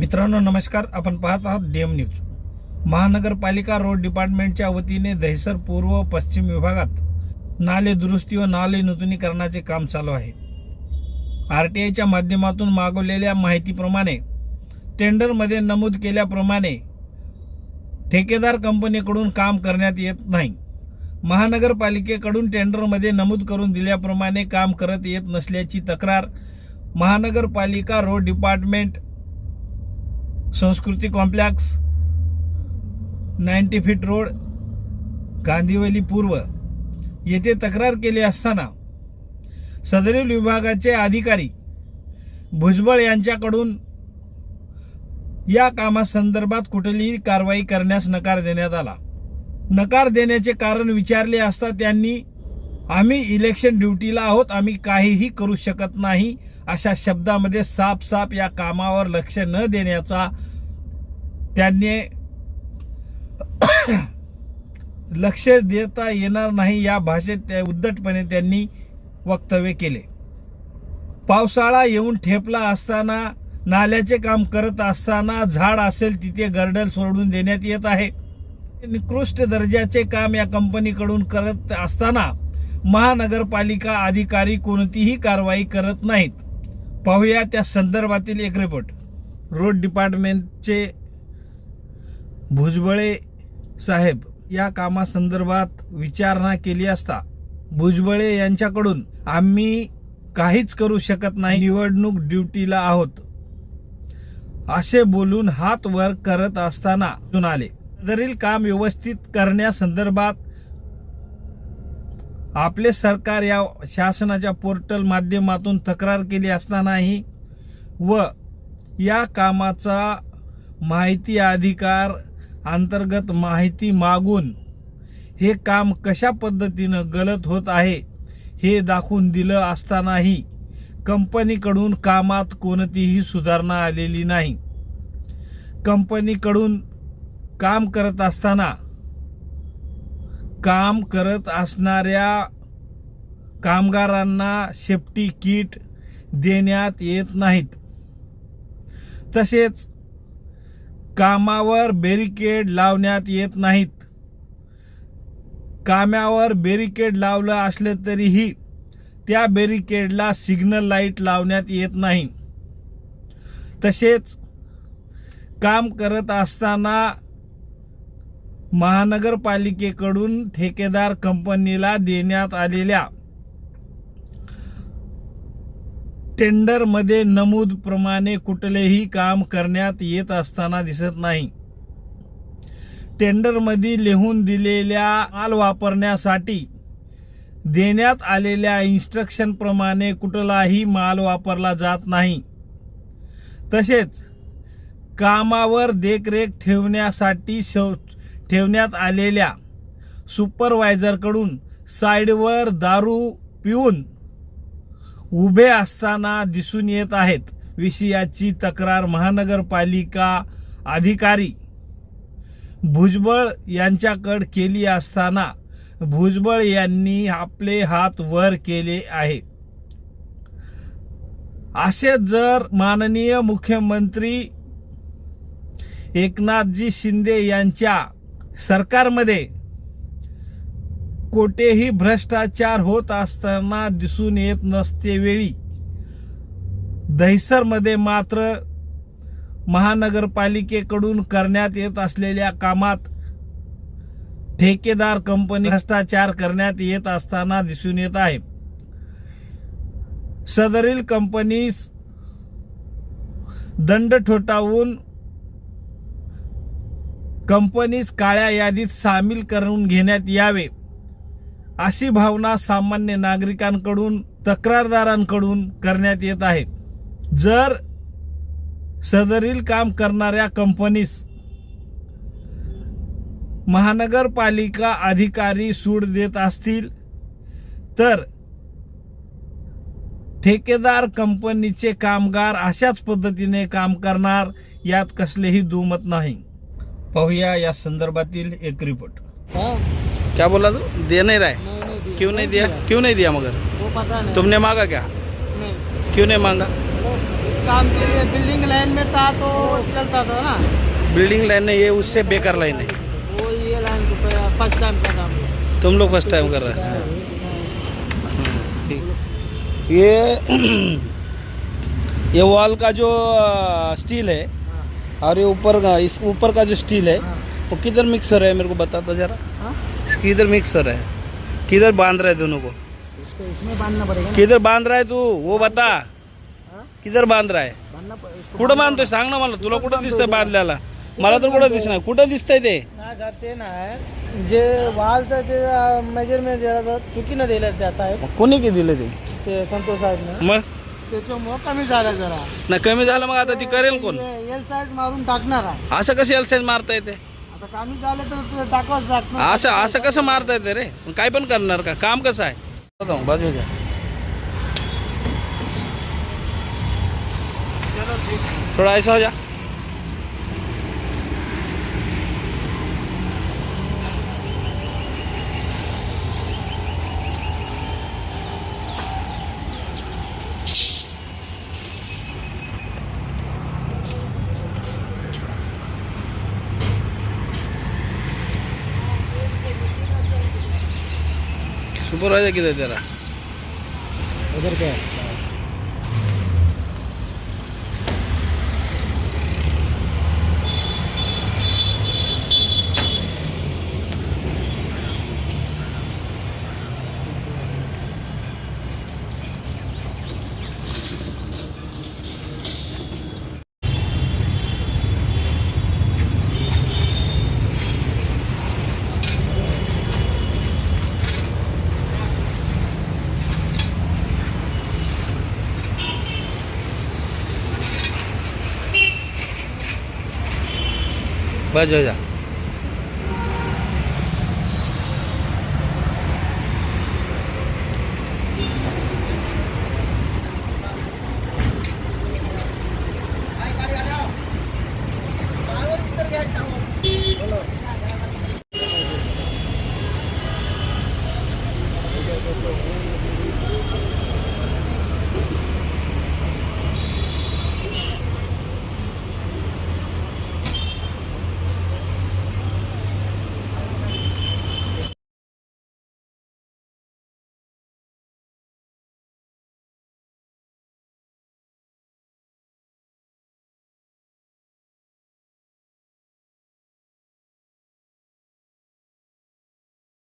मित्रांनो नमस्कार. आपण पाहत आहात डीएम न्यूज. महानगरपालिका रोड डिपार्टमेंटच्या वतीने दहिसर पूर्व पश्चिम विभागात नाले दुरुस्ती व नाले नूतनीकरणाचे काम चालू आहे. आर टी आयच्या माध्यमातून मागवलेल्या माहितीप्रमाणे टेंडरमध्ये नमूद केल्याप्रमाणे ठेकेदार कंपनीकडून काम करण्यात येत नाही. महानगरपालिकेकडून टेंडरमध्ये नमूद करून दिल्याप्रमाणे काम करत येत नसल्याची तक्रार महानगरपालिका road department Sanskriti complex ninety feet road Gandhivali पूर्व. येथे तक्रार केली असताना सदरील विभागाचे अधिकारी भुजबळ यांच्याकडून या कामासंदर्भात कुठलीही कारवाई करण्यास नकार देण्यात आला. नकार देण्याचे कारण विचारले असता त्यांनी आम्ही इलेक्शन ड्युटीला आहोत आम्ही काहीही करू शकत नाही अशा शब्दामध्ये साप साप या कामावर लक्ष न देण्याचा त्यांनी लक्ष देता येणार नाही या भाषेत त्या उद्धटपणे त्यांनी वक्तव्य केले. पावसाळा येऊन ठेपला असताना नाल्याचे काम करत असताना झाड असेल तिथे गर्डल सोडून देण्यात येत आहे. निकृष्ट दर्जाचे काम या कंपनीकडून करत असताना महानगरपालिका अधिकारी कोणतीही कारवाई करत नाहीत. पाहूया त्या संदर्भातील एक रिपोर्ट रोड डिपार्टमेंटचे भुजबळे साहेब या कामासंदर्भात विचारणा केली असता भुजबळे यांच्याकडून आम्ही काहीच करू शकत नाही निवडणूक ड्युटीला आहोत. असे बोलून हात वर करत असताना आले. सदरील काम व्यवस्थित करण्यासंदर्भात आपले सरकार या शासनाच्या पोर्टल माध्यमातून तक्रार केली असतानाही व या कामाचा माहिती अधिकार अंतर्गत माहिती मागून हे काम कशा पद्धतीनं गलत होत आहे हे दाखवून दिलं असतानाही कंपनीकडून कामात कोणतीही सुधारणा आलेली नाही. कंपनीकडून काम करत असताना काम करत असणाऱ्या कामगारांना सेफ्टी किट देण्यात येत नाहीत. तसेच कामावर बॅरिकेड लावण्यात येत नाहीत. कामावर बॅरिकेड लावलं असले तरीही त्या बॅरिकेडला सिग्नल लाइट लावण्यात येत नाही. तसेच काम करत असताना महानगरपालिकेकडून ठेकेदार कंपनीला देण्यात आलेल्या टेंडरमध्ये नमूद प्रमाणे कुठलेही काम करण्यात येत असताना दिसत नाही. टेंडरमध्ये लिहून दिलेल्या माल वापरण्यासाठी देण्यात आलेल्या इन्स्ट्रक्शनप्रमाणे कुठलाही माल वापरला जात नाही. तसेच कामावर देखरेख ठेवण्यासाठी शौ ठेवण्यात आलेल्या सुपरवायझरकडून साईडवर दारू पिऊन उभे असताना दिसून येत आहेत. विषयाची तक्रार महानगरपालिका अधिकारी भुजबळ यांच्याकडे केली असताना भुजबळ यांनी आपले हात वर केले आहे. असे जर माननीय मुख्यमंत्री एकनाथजी शिंदे यांच्या सरकारमध्ये कोठेही भ्रष्टाचार होत असताना दिसून येत नसते वेळी. दहिसरमध्ये मात्र महानगरपालिकेकडून करण्यात येत असलेल्या कामात ठेकेदार कंपनी भ्रष्टाचार करण्यात येत असताना दिसून येत आहे. सदरील कंपनीस दंड ठोठावून कंपनीज काळ्या यादीत सामील करून घेण्यात यावे अशी भावना सामान्य नागरिकांकडून तक्रारदारांकडून करण्यात येत आहे. जर सदरील काम करणाऱ्या कंपनीस महानगरपालिका अधिकारी सूट देत असतील तर ठेकेदार कंपनीचे कामगार अशाच पद्धतीने काम करणार यात कसलेही दुमत नाही. पाहूया या संदर्भातील एक रिपोर्ट हाँ, क्या बोला तू? दे नहीं रहा है नहीं, नहीं। क्यों नहीं दिया? क्यों नहीं दिया मगर? वो पता नहीं. तुमने मांगा क्या? नहीं. क्यों नहीं मांगा? काम के लिए बिल्डिंग लाइन में था तो चलता था ना। बिल्डिंग लाइन है ये उससे बेकार लाइन है। वो ये लाइन फ़र्स्ट टाइम का काम तुम लोग फ़र्स्ट टाइम कर रहे हैं। हम्म, ये ये वॉल का जो स्टील है और ये ऊपर का इस ऊपर का जो स्टील है वो किधर मिक्स हो रहा है मेरे को बता दो जरा? हाँ? किधर मिक्स हो रहा है। किधर बाँध रहा है दोनों को? इसको इसमें बांधना पड़ेगा किधर बाँध रहा है तू? वो बता। हाँ? किधर बाँध रहा आहे कुठं बांधतोय? सांग ना मला तुला कुठं दिसतंय बांधल्याला? मला तर कुठं दिसणार. कुठं दिसतंय ते? करते जे वालचं ते मेज़रमेंट जरा जरा चुकीनं दिलं त्या साहेब. कोणी की दिलं ते? ते संतोष साहेबनं. मग? त्याच्यामुळं कमी झालं जरा. ना कमी झालं मग आता ती करेल कोण? एल साईज मारून टाकणार आहे. असं कसं एल मारता येते? आता कमी झालं तर ते टाकवाच लागणार. असं असं कसं मारता येते रे? पण काय पण करणार का? काम कसं आहे? बाजू घ्या थोड़ा ऐसा हो जा. সুপারভাইজার কি দেয় তারা? ওদেরকে? aja ya